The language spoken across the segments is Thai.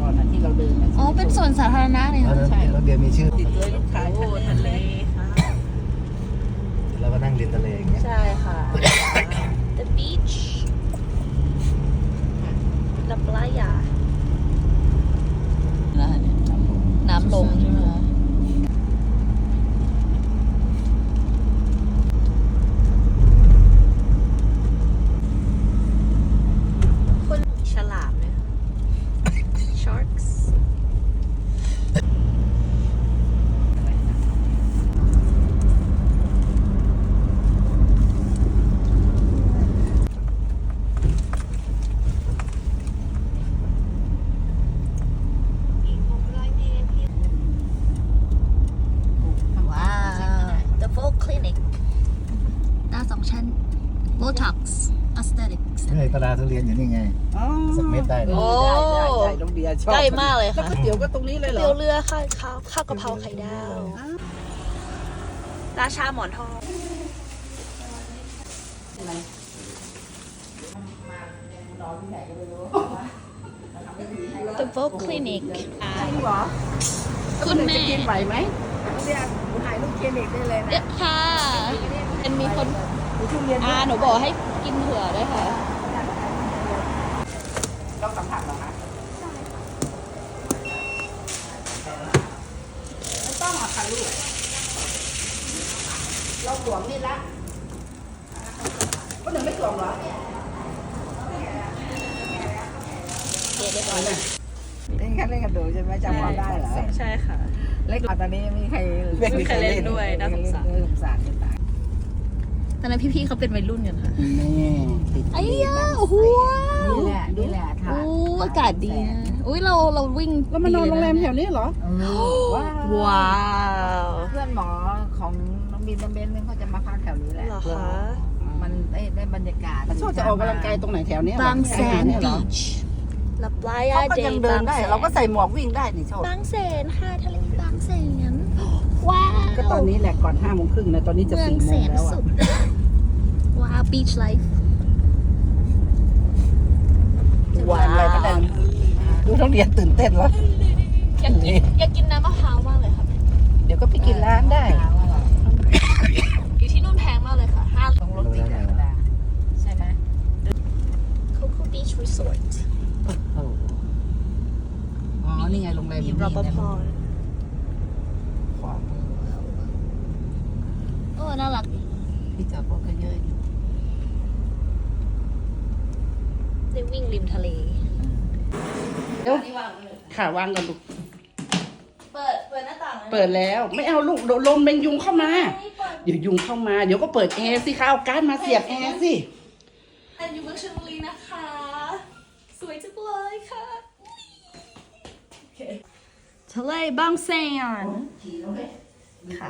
ตอนนั้นเมื่อก่อนนะที่เราเดินนะอ๋อ เป็นสวนสาธารณะเลยตอนค่ะนั้นรถเบียร์มีชื่อติดเลยลูกค้าโอ้ทะเลค่ะ แล้วก็นั่งริมทะเลอย่างเงี้ยใช่ค่ะ The beach La playa แล้วเนี่ยน้ำลงใช่ไหมคะ คนฉลามเนี่ย Sharks ว้าว The Folk Clinic หน้าสองชั้น Botox Aesthetics เฮ้ยกระดาษทุเรียนอยู่นี่ไง อ๋อสักเม็ดได้เลยโอ้ ได้ได้ได้น้องเบียร์ชอบใกล้มากเลยแล้วค่ะก๋วยเตี๋ยวก็ตรงนี้เลยเหรเตี๋อยวเรือค่ะข้าวข้าวกะเพราไข่ดาว ราชาหมอนทอง The Folk Clinic อ่าจริงเหรอคุณแม่ จะกินไหวไหมเบียร์หนูถ่ายรูปเคลินิกได้เลยนะ เด็ดค่ะเป็นมีคนหนู ทุเรียนอ่าหนูบอกให้กินเผื่อด้วยค่ะ ต้องสัมผัสเหรอคะไม่ต้องหรอกค่ะลูก เราสวมนี่ละก็หนึ่งไม่สวมเหรอเดี๋ยวเดี๋ยวก่อนเล่นกันเล่นกันดูใช่ไหมจำความได้เหรอ ใช่ค่ะ เล่นตอนนี้มีใครไม่มีใครเล่นด้วยน่าสงสารน่าสงสารจะตายต อนนั้นพี่ๆเขาเป็นวัยรุ่นกันค่ะ นี่ติดไอ้ยาโอ้โหว้าวนี่แหละนี่แหละค่ะ โอ้อากาศดีนะอุ้ยเราเราวิ่งแล้วมานอนโรงแรมแถวดีนี้เหรอว้าวว้าว เพื่อนหมอของน้องบีมน้องเบนเขาจะมาพักแถวนี้แหละเหรอคะ มันได้ได้บรรยากาศชอบจะออกกำลังกายตรงไหนแถวนี้บางแสนบีช La playa เขาก็ de ยังเดินได้บางแสนเราก็ใส่หมวกวิ่งได้นี่ชอบบางแสนค่ะทะเลบางแสนว้าวก็ตอนนี้แหละก่อนห้าโมงครึ่งนะตอนนี้จะเมืองสี่โมแสงนแล้วสุอะด ว้าว beach life ว้าวอะไรก็ได้ดูต้องเรียนตื่นเต้นแล้วอยากกินอยากกินน้ำมะพร้าวมากเลยค่ะเดี๋ยวก็ไปกินร้านได้ อยู่ที่นู่นแพงมากเลยค่ะห้าต้องรถติดธรรมดาใช่ไหม Coco Beach Resort โอ้โหอ๋อ นี่ไงโรงแรมมีอยู่รนี่ปภนะขวามือโอ้ น่ารักดีที่จอดรถก็เยอะอยู่ ได้วิ่งริมทะเลเดี๋ยวค่ะวางกันลูก เปิด เปิดหน้าต่างเลยเปิดแล้ว ไม่เอาลูกเดี๋ยวลมเป็นยุงเข้ามาเดี๋ยวยุงเข้ามา เดี๋ยวก็เปิดแอร์สิคะเอาการ์ดมาเสียบแอร์สิแต่อยู่เมืองชลบุรีนะคะ สวยจังเลยค่ะทะเลบางแสนค่ะ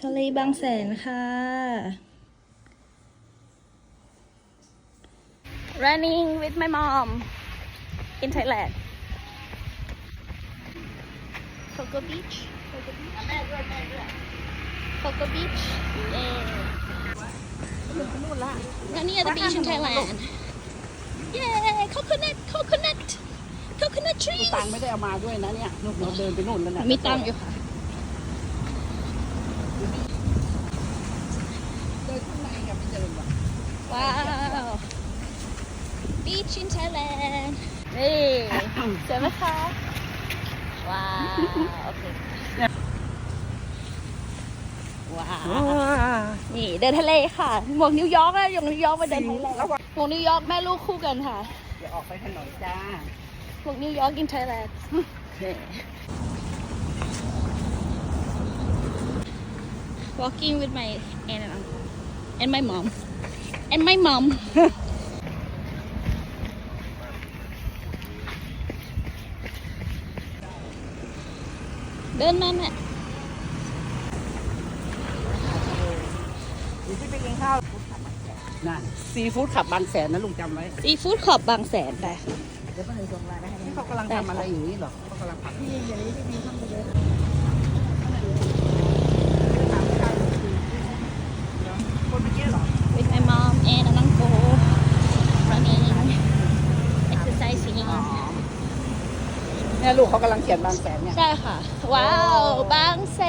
ทะเลบางแสนค่ะ running with my mom in Thailand Coco Beach Coco Beach Coco Beach เย้นู่นละ Running at the beach in Thailand Yay coconut coconut coconut ตั trees งค์ไม่ได้เอามาด้วยนะเนี่ยลูกเราเดินไปนู่นแล้วนะมีตังค์อยู่ค่ะเดินข้างในกับไม่เจอว่ะว้าว Beach in Thailand นี่สวยไหมคะ ว้าว โอเค ว้าว นี่เดินทะเลค่ะ หมวกนิวยอร์กอะอย่างนิวยอร์กมาเดินไทยแลนด์ระวังหมวกนิวยอร์กแม่ลูกคู่กันค่ะอย่าออกไปถนนจ้าหมวกนิวยอร์ก in Thailand walking with my aunt and uncle and my mom and my mom เดินมาแม่เดี๋ยวที่ไปกินข้าวนั่นซีฟู้ดขับบางแสนนะลุงจำไว้ซีฟู้ดขอบบางแสนไปค่ะเดี๋ยวก็เลยส่งไลน์ไปให้นี่เขากำลังทำอะไรอย่างนี้เหรอเขากำลังผัดที่อย่างนี้ที่มีข้างบนเลยคนเมื่อกี้เหรอ with my mom and an uncle running เนี่ยลูกเขากำลังเขียนบางแสนเนี่ยใช่ค่ะ ว้าว บางแส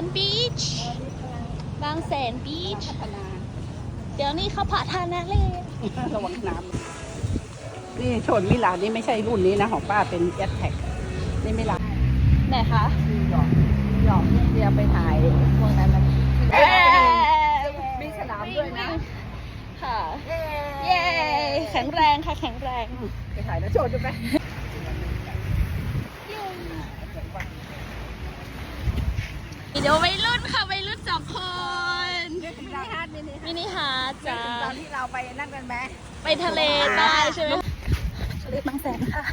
นบีช บางแสนบีช พัฒนาเดี๋ยวนี้เขาพัฒนาเลย ระวังน้ำนี่ชนมิลานนี่ไม่ใช่รุ่นนี้นะ ของป้าเป็นแอดแท็กนี่มิลานไหนคะหยอกหยอกเดียวไปถ่ายพวกนั้นมันเอ้ยมีสนามด้วยนะ ค่ะ เย้ แข็งแรงค่ะ แข็งแรง ไปถ่ายแล้วโชว์ดูไหม เดี๋ยววัยรุ่นค่ะวัยรุ่นสองคนมินิฮาร์ดมินิมินิฮาร์ทจ้าตอนที่เราไปนั่งกันไหมไปทะเลได้ใช่ไหมทะเลบางแสนค่ะ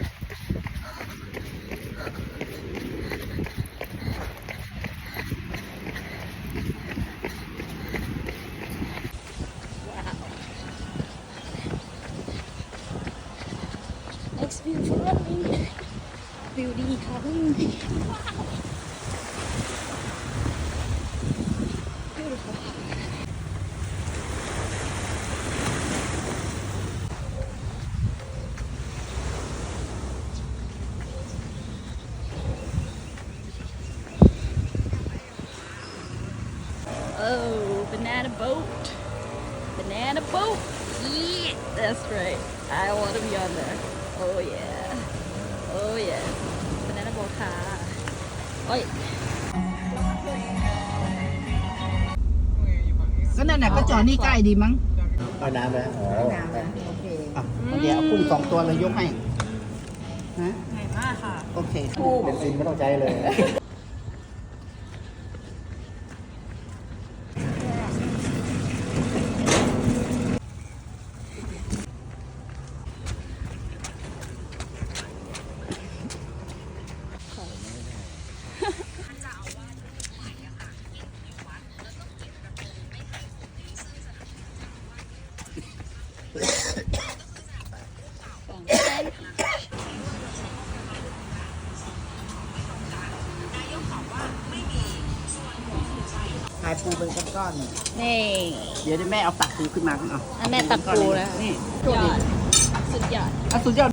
It's beautiful running วิวดีค่ะ beautiful Oh, banana boat. Banana boat. Yeah, that's right. I want to be on there. Oh yeah. Oh yeah. Banana boat ค่ะโอ้ยก็นั่นน่ะก็จอนี่ใกล้ดีมั้งเอาน้ำแล้วอ๋อโอเคอะเดี๋ยวเอากุ้งสองตัวเลยยกให้ฮะง่ายมากค่ะ โอเค เป็นซินไม่ต้องใช้เลย เป็นก้อนนี่ๆเดี๋ยวเดี๋ยวแม่เอาตักปูขึ้นมาเอาอันแม่ตักปูแล้ว นี่ สุดยอด สุดยอด อะสุดยอด